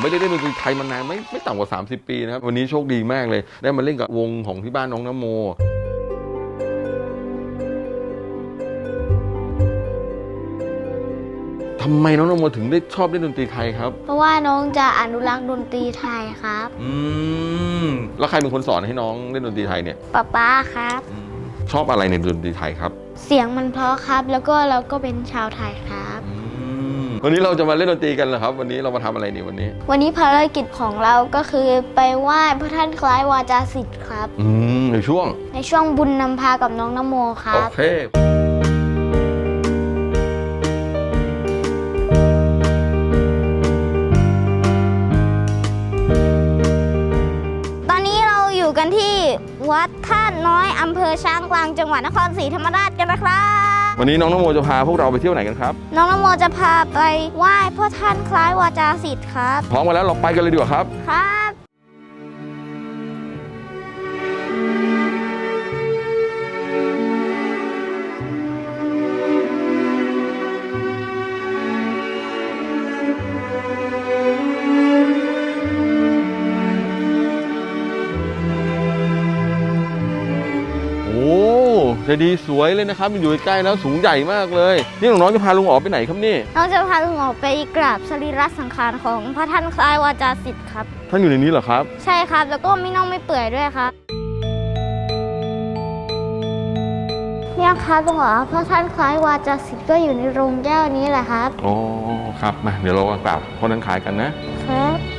ไม่ได้เล่นดนตรีไทยมานานไม่ไม่ต่ำกว่า 30 ปีนะครับ วันนี้โชคดีมากเลย ได้มาเล่นกับวงของที่บ้านน้องนโมทำไมน้องนโมถึงได้ชอบเล่นดนตรีไทยครับ เพราะว่าน้องจะอนุรักษ์ดนตรีไทยครับ อืม แล้วใครเป็นคนสอนให้น้องเล่นดนตรีไทยเนี่ย ป๊าป๊าครับอืมชอบอะไรในดนตรีไทยครับ เสียงมันเพราะครับ แล้วก็เราก็เป็นชาวไทยครับอืม วันนี้เราจะมาเล่นดนตรีกันเหรอครับ วันนี้เรามาทำอะไรนี่วันนี้ วันนี้ภารกิจของเราก็คือไปไหว้พระท่านคล้ายวาจาสิทธิ์ครับ อืมในช่วง ในช่วงบุญนำพากับน้องนโมคโอรับ เค ตอนนี้เราอยู่กันที่วัดท่าน้อยอำเภอช้างกลางจังหวัดนครศรีธรรมราชกันนะครับ วันนี้น้องนโมจะพาพวกเราไปเที่ยวไหนกันครับ น้องนโมจะพาไปไหว้พ่อท่านคล้ายวาจาสิทธิ์ครับ พร้อมกันแล้วเราไปกันเลยดีกว่าครับ ครับ เจดีย์สวยเลยนะครับ มันอยู่ใกล้ๆแล้วสูงใหญ่มากเลย นี่น้องๆจะพาลุงอ๋อไปไหนครับนี่ น้องจะพาลุงออกไปกราบสรีระสังขารของพระท่านคล้ายวาจาสิทธิ์ครับ ท่านอยู่ในนี้เหรอครับ ใช่ครับ แล้วก็ไม่น่องไม่เปื่อยด้วยครับเนี่ยครับลุงอ๋อพระท่านคล้ายวาจาสิทธิ์ก็อยู่ในโรงแก้วนี้แหละครับ อ๋อครับมาเดี๋ยวเรากราบพ่อนั้นขายกันนะครับ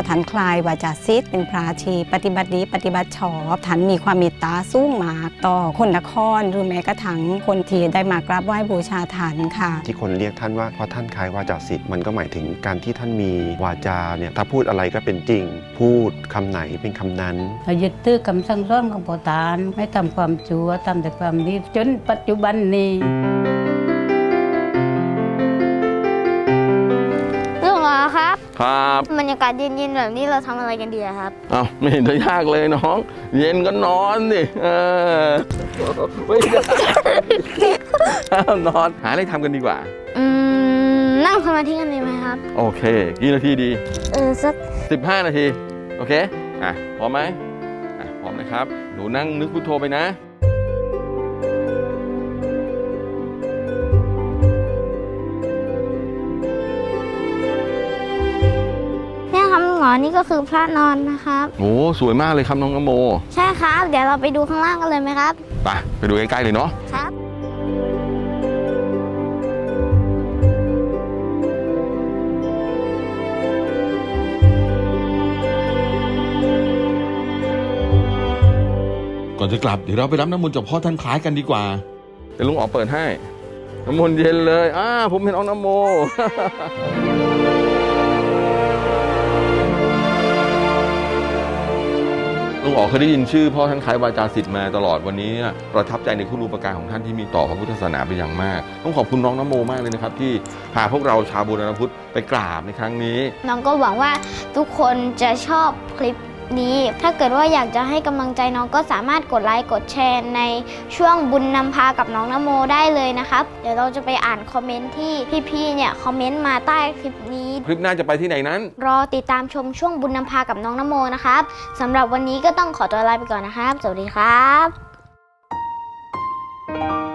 อท่านคลายวาจาซิดเป็นพระที่ปฏิบัติดีปฏิบัติชอบท่านมีความเมตตาสูงมากต่อคนนครหรือแม้กระทั่งคนที่ได้มากราบไหว้บูชาท่านค่ะ ที่คนเรียกท่านว่าเพราะท่านคล้ายวาจาสิทธิ์มันก็หมายถึงการที่ท่านมีวาจาเนี่ยถ้าพูดอะไรก็เป็นจริง พูดคำไหนเป็นคำนั้นเรายึดถือคำสั่งสอนของพ่อตาลไม่ทำความชั่วทำแต่ความดีจนปัจจุบันนี้ ครับครับบรรยากาศเย็นๆแบบนี้เราทำอะไรกันดีอะครับเอ้าไม่เห็นจะยากเลยน้อง เย็นก็นอนสิเออไม่ได้ห้ามนอนหาอะไรทำกันดีกว่า อืมนั่งสมาธิกันดีไหมครับ โอเคกี่นาทีดี เออสัก15 นาที โอเค อะ พร้อมไหมอะ พร้อมนะครับ หนูนั่งนึกพุทโธไปนะ เนี่ยครับลุงอ๋อนี่ก็คือพระนอนนะครับ โอ้สวยมากเลยครับน้องนโม ใช่ครับ เดี๋ยวเราไปดูข้างล่างกันเลยไหมครับ ไปไปดูใกล้ๆเลยเนาะ ครับ ก่อนจะกลับเดี๋ยวเราไปรับน้ำมนต์จากพ่อท่านคล้ายกันดีกว่า เดี๋ยวลุงอ๋อเปิดให้ น้ำมนต์เย็นเลยอ่าผมเห็นน้องน้ำโม ลุงอ๋อเคยได้ยินชื่อพ่อท่านคล้ายวาจาสิทธิ์มาตลอดวันนี้เนี่ยประทับใจในคุณูปการของท่านที่มีต่อพระพุทธศาสนาเป็นอย่างมาก ต้องขอบคุณน้องน้ำโมมากเลยนะครับ ที่พาพวกเราชาวบุรณพุทธไปกราบในครั้งนี้ น้องก็หวังว่าทุกคนจะชอบคลิป นี้ ถ้าเกิดว่าอยากจะให้กำลังใจน้องก็สามารถกดไลค์กดแชร์ในช่วงบุญนำพากับน้องนโมได้เลยนะครับ เดี๋ยวเราจะไปอ่านคอมเมนต์ที่พี่ๆเนี่ยคอมเมนต์มาใต้คลิปนี้ คลิปหน้าจะไปที่ไหนนั้น รอติดตามชมช่วงบุญนำพากับน้องนโมนะครับสำหรับวันนี้ก็ต้องขอตัวลาไปก่อนนะครับ สวัสดีครับรู้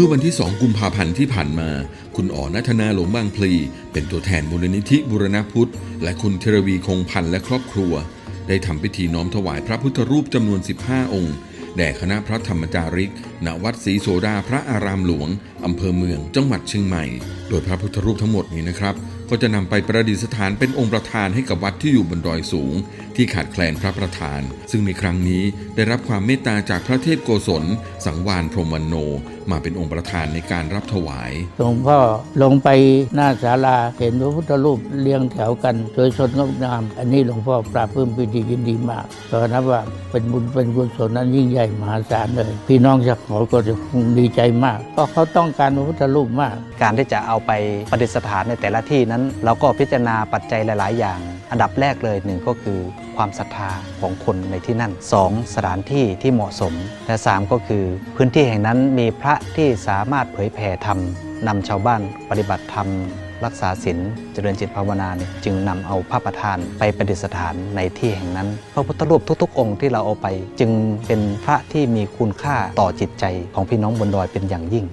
มื่อวันที่ 2 กุมภาพันธ์ที่ผ่านมา คุณอ๋อนัทนาหลงบางพลี เป็นตัวแทนมูลนิธิบุรณพุทธ และคุณเทรวีคงพันธ์และครอบครัว ได้ทำพิธีน้อมถวายพระพุทธรูปจำนวน 15 องค์ แด่คณะพระธรรมจาริก ณ วัดศรีโสดาพระอารามหลวง อำเภอเมือง จังหวัดเชียงใหม่ โดยพระพุทธรูปทั้งหมดนี้นะครับ ก็จะนำไปประดิษฐานเป็นองค์ประธานให้กับวัดที่อยู่บนดอยสูง ที่ขาดแคลนพระประธาน ซึ่งในครั้งนี้ได้รับความเมตตาจากพระเทพโกศล สังวานพรหมวันโน มาเป็นองค์ประธานในการรับถวายหลวงพ่อลงไปหน้าศาลาเห็นพระพุทธรูปเรียงแถวกันสวยสดงดงาม อันนี้หลวงพ่อปราบปลื้มปิติยินดีมากตอนนั้นว่าเป็นบุญเป็นกุศลนั้นยิ่งใหญ่มหาศาลเลยพี่น้องชาวเขาก็จะคงดีใจมากเพราะเขาต้องการพระพุทธรูปมาก การที่จะเอาไปประดิษฐานในแต่ละที่นั้น เราก็พิจารณาปัจจัยหลาย ๆ อย่าง อันดับแรกเลยหนึ่งก็คือ ความศรัทธาของคนในที่นั่น 2. สถานที่ที่เหมาะสม และ 3 ก็คือ พื้นที่แห่งนั้นมีพระที่สามารถเผยแผ่ธรรมนำชาวบ้านปฏิบัติธรรม รักษาศีลเจริญจิตภาวนาเนี่ยจึงนำเอาพระประธานไปประดิษฐานในที่แห่งนั้น พระพุทธรูปทุกๆ องค์ที่เราเอาไป จึงเป็นพระที่มีคุณค่าต่อจิตใจของพี่น้องบนดอยเป็นอย่างยิ่ง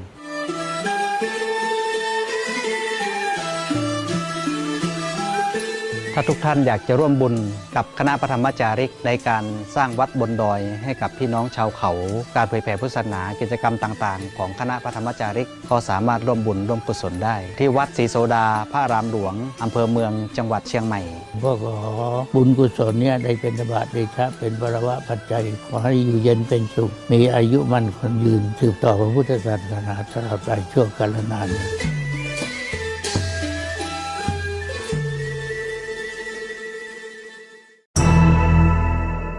ถ้าทุกท่านอยากจะร่วมบุญกับคณะปฐมจาริกในการสร้างวัดบนดอยให้กับพี่น้องชาวเขา การเผยแผ่พุทธศาสนากิจกรรมต่างๆ ของคณะปฐมจาริก ก็สามารถร่วมบุญร่วมกุศลได้ ที่วัดศรีโสดาพระรามหลวงอำเภอเมืองจังหวัดเชียงใหม่พ่อขอบุญกุศลเนี่ยได้เป็นบาตเดชะเป็นบรวะปัจจัยขอให้อยู่เย็นเป็นสุข มีอายุมั่นคนยืนสืบต่อพระพุทธศาสนาตลอดไปชั่วกาลนาน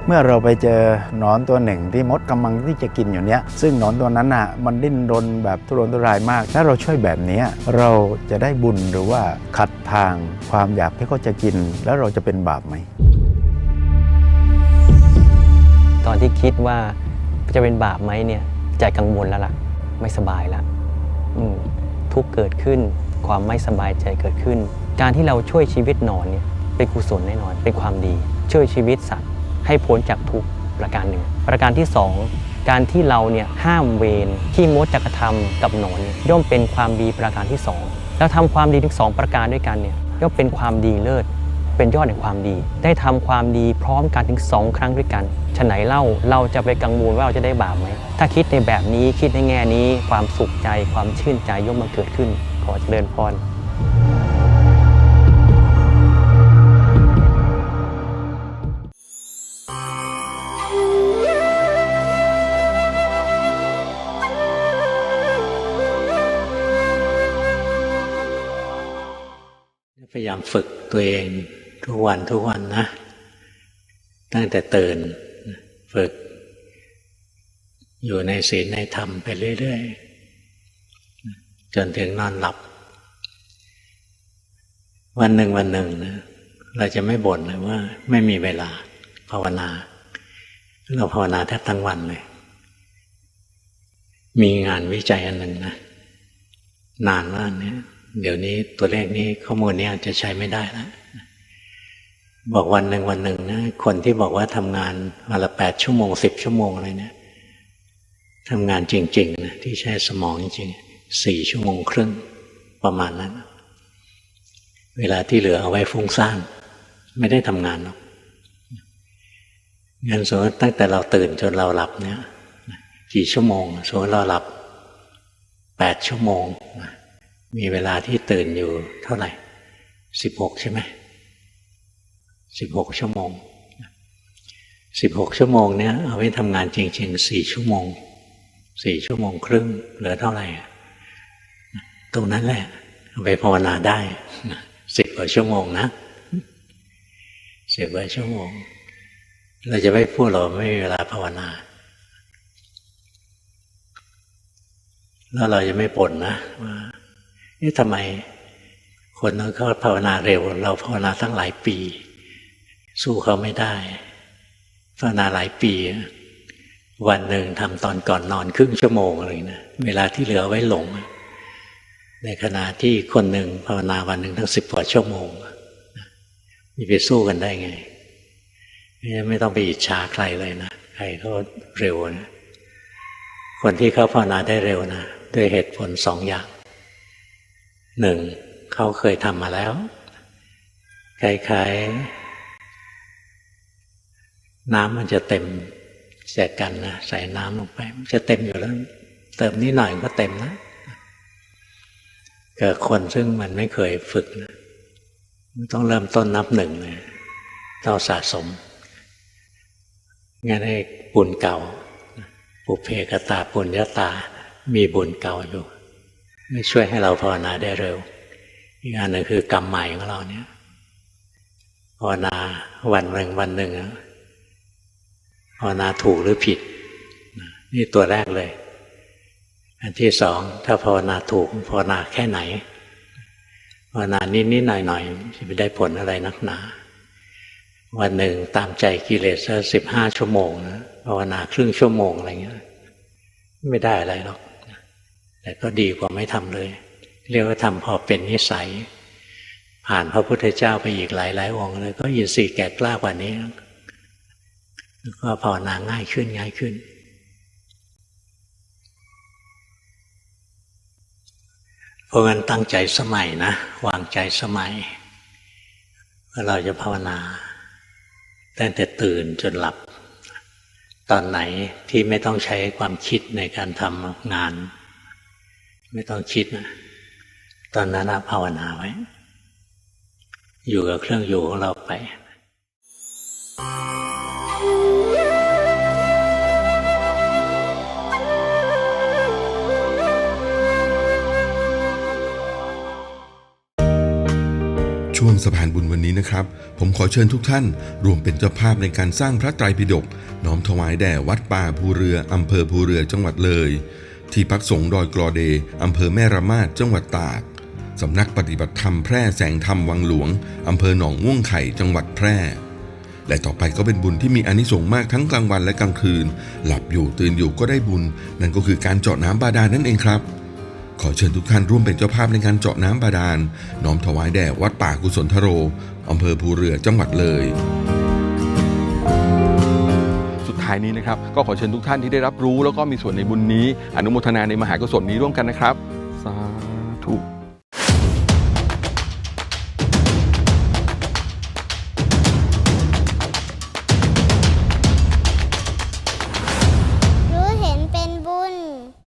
เมื่อเราไปเจอหนอนตัวหนึ่งที่มดกำลังที่จะกินอยู่เนี้ยซึ่งหนอนตัวนั้นน่ะมันดิ้นรนแบบทุรนทุรายมาก ถ้าเราช่วยแบบนี้เราจะได้บุญหรือว่าขัดทางความอยากที่เขาจะกิน แล้วเราจะเป็นบาปไหมตอนที่คิดว่าจะเป็นบาปไหมเนี่ยใจกังวลแล้วล่ะ ไม่สบายล้วอืมทุกเกิดขึ้น ความไม่สบายใจเกิดขึ้น การที่เราช่วยชีวิตหนอนเนี่ยเป็นกุศลแน่นอนเป็นความดี ช่วยชีวิตสัตว์ ให้พ้นจากทุกประการหนึ่ง ประการที่สองการที่เราเนี่ยห้ามเวรที่มดจะกระทำกับหนอนย่อมเป็นความดีประการที่สองแล้วทำความดีทั้งสองประการด้วยกันเนี่ยย่อมเป็นความดีเลิศเป็นยอดแห่งความดี ได้ทำความดีพร้อมกันถึงสองครั้งด้วยกันฉไหนเล่าเราจะไปกังวลว่าเราจะได้บาปไหมถ้าคิดในแบบนี้คิดในแง่นี้ความสุขใจความชื่นใจย่อมมาเกิดขึ้นขอเจริญพรายามฝึกตัวเอง ทุกวันทุกวันนะ ตั้งแต่ตื่นฝึก อยู่ในศีลในธรรมไปเรื่อยๆ จนถึงนอนหลับ วันหนึ่งวันหนึ่งนะเราจะไม่บ่นเลยว่าไม่มีเวลาภาวนา เราภาวนาแทบทั้งวันเลย มีงานวิจัยอันหนึ่งนะ นานมากเนี่ย เดี๋ยวนี้ตัวเลขนี้ข้อมูลนี้อาจจะใช้ไม่ได้แล้วบอกวันหนึ่งวันหนึ่งนะคนที่บอกว่าทำงานวันละแปดชั่วโมงสิบชั่วโมงอะไรเนี่ยทำงานจริง ๆ นะ ที่ใช้สมองจริงๆสี่ชั่วโมงครึ่งประมาณนั้น เวลาที่เหลือเอาไว้ฟุ้งซ่านไม่ได้ทำงานหรอกงั้นสมมติตั้งแต่เราตื่นจนเราหลับเนี่ยกี่ชั่วโมงสมมติเราหลับแปดชั่วโมง มีเวลาที่ตื่นอยู่เท่าไหร่สิบหกใช่ไหมสิบหกชั่วโมงสิบหกชั่วโมงเนี้ยเอาไว้ทำงานจริงๆสี่ชั่วโมงสี่ชั่วโมงครึ่งเหลือเท่าไหร่ตรงนั้นแหละเอาไปภาวนาได้สิบกว่าชั่วโมงนะสิบกว่าชั่วโมง เราจะไม่พูดเราไม่มีเวลาภาวนา แล้วเราจะไม่บ่นนะว่า นี่ทำไมคนนั้นเขาภาวนาเร็ว เราภาวนาตั้งหลายปี สู้เขาไม่ได้ ภาวนาหลายปี วันหนึ่งทำตอนก่อนนอนครึ่งชั่วโมงอะไรนะเวลาที่เหลือไว้หลง ในขณะที่คนหนึ่งภาวนาวันหนึ่งทั้งสิบกว่าชั่วโมงมีไปสู้กันได้ไง ไม่ต้องไปอิจฉาใครเลยนะใครเขาเร็วนะคนที่เขาภาวนาได้เร็วนะด้วยเหตุผลสองอย่าง หนึ่งเขาเคยทำมาแล้วคล้ายๆน้ำมันจะเต็มแจกกันนะใส่น้ำลงไป มันจะเต็มอยู่แล้ว เติมนิดหน่อยก็เต็มแล้วกับคนซึ่งมันไม่เคยฝึกนะต้องเริ่มต้นนับหนึ่งเลยต้องสะสมงั้นให้บุญเก่าปุเพกตาปุญญาตา มีบุญเก่าอยู่ ช่วยให้เราภาวนาได้เร็ว อีกอันหนึ่งคือกรรมใหม่ของเราเนี่ยภาวนาวันหนึ่งวันหนึ่งอะภาวนาถูกหรือผิด นี่ตัวแรกเลย อันที่สองถ้าภาวนาถูกภาวนาแค่ไหนภาวนานิดนิดหน่อยหน่อยๆจะไปได้ผลอะไรนักหนา วันหนึ่งตามใจกิเลสสักสิบห้าชั่วโมงนะภาวนาครึ่งชั่วโมงอะไรเงี้ย ไม่ได้อะไรหรอก แต่ก็ดีกว่าไม่ทำเลย เรียกว่าทำพอเป็นนิสัย ผ่านพระพุทธเจ้าไปอีกหลายหลายองค์เลย ก็ยินทรีย์แก่กล้ากว่านี้แล้วก็ภาวนาง่ายขึ้นง่ายขึ้น เพราะงั้นตั้งใจสมัยนะ วางใจสมัยว่าเราจะภาวนาตั้งแต่ตื่นจนหลับ ตอนไหนที่ไม่ต้องใช้ความคิดในการทำงาน ไม่ต้องคิดนะตอนนั้นภาวนาไว้ อยู่กับเครื่องอยู่ของเราไปช่วงสะพานบุญวันนี้นะครับ ผมขอเชิญทุกท่าน รวมเป็นเจ้าภาพในการสร้างพระไตรปิฎกน้อมถวายแด่วัดป่าภูเรืออำเภอภูเรือจังหวัดเลย ที่พักสงฆ์ดอยกรอเดอำเภอแม่ระมาดจังหวัดตากสำนักปฏิบัติธรรมแพร่แสงธรรมวังหลวงอำเภอหนองม่วงไข่จังหวัดแพร่ และต่อไปก็เป็นบุญที่มีอานิสงส์มากทั้งกลางวันและกลางคืน หลับอยู่ตื่นอยู่ก็ได้บุญ นั่นก็คือการเจาะน้ำบาดาลนั่นเองครับ ขอเชิญทุกท่านร่วมเป็นเจ้าภาพในการเจาะน้ำบาดาลน้อมถวายแด่วัดป่ากุศลทโรอำเภอภูเรือจังหวัดเลย ท้ายนี้นะครับก็ขอเชิญทุกท่านที่ได้รับรู้ แล้วก็มีส่วนในบุญนี้ อนุโมทนาในมหากุศลนี้ร่วมกันนะครับ